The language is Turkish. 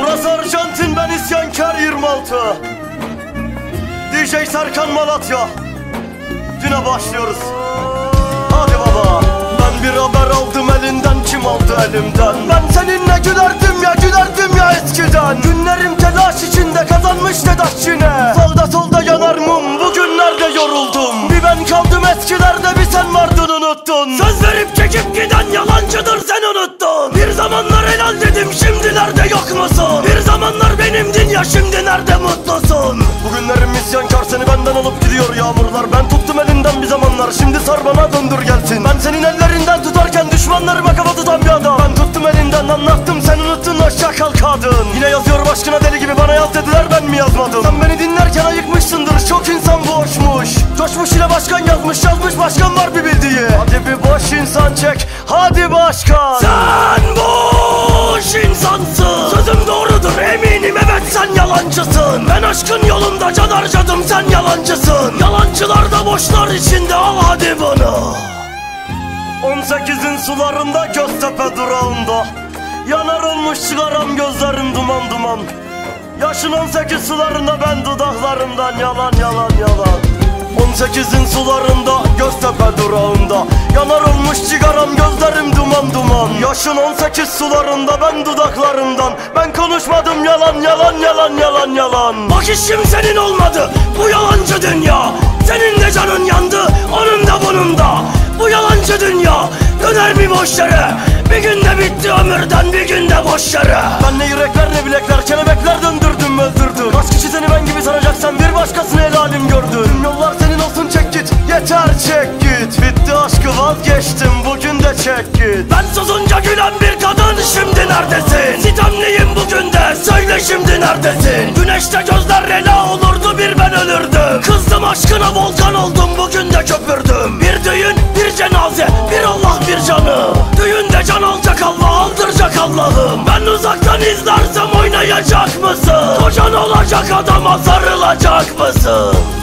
Burası Arjantin, ben isyankar 26. DJ Serkan Malatya. Güne başlıyoruz. Hadi baba. Ben bir haber aldım elinden, kim aldı elimden? Ben seninle gülerdim ya, gülerdim ya eskiden. Günlerim telaş içinde kazanmış tedaşçine. Sağda solda yanar mum, bugünlerde yoruldum. Bir ben kaldım eskilerde, bir sen vardın unuttun. Söz verip çekip giden yalancıdır benden alıp gidiyor yağmurlar. Ben tuttum elinden bir zamanlar. Şimdi sar bana döndür gelsin. Ben senin ellerinden tutarken düşmanlarıma kafa tutan bir adam. Ben tuttum elinden anlattım. Sen unuttun aşağı kal kadın. Yine yazıyor başkına deli gibi bana yaz dediler ben mi yazmadım? Sen beni dinlerken ayıkmışsındır. Çok insan boşmuş Coşmuş ile başkan yazmış yazmış başkan var bir bildiği. Hadi bir boş insan çek. Hadi başkan. Sen yalancısın. Ben aşkın yolunda can harcadım sen yalancısın. Yalancılar da boşlar içinde al hadi bunu. 18'in sularında Göztepe durağında. Yanar olmuş sigaram gözlerim duman duman. Yaşın 18 sularında ben dudaklarımdan yalan yalan yalan. 18'in sularında Göztepe durağında. Yanar olmuş sigaram gözlerim duman duman Yaşın 18 sularında ben dudaklarımdan Ben konuşmadım yalan yalan yalan yalan yalan. Bak işim senin olmadı bu yalancı dünya. Senin de canın yandı onun da bunun da. Bu yalancı dünya döner mi boş yere. Bir günde bitti ömürden bir günde boş yere. Ben ne yürekler ne bilekler kelebekler döndürdüm yeter çek git. Bitti aşkı vazgeçtim. Bugün de çek git. Ben susunca gülen bir kadın şimdi neredesin? Sitemliyim bugün de söyle şimdi neredesin? Güneşte gözler rela olurdu bir ben ölürdüm. Kızdım aşkına volkan oldum bugün de köpürdüm. Bir düğün bir cenaze bir Allah bir canı. Düğünde can alacak Allah aldıracak Allah'ım. Ben uzaktan izlersem oynayacak mısın? Kocan olacak adama sarılacak mısın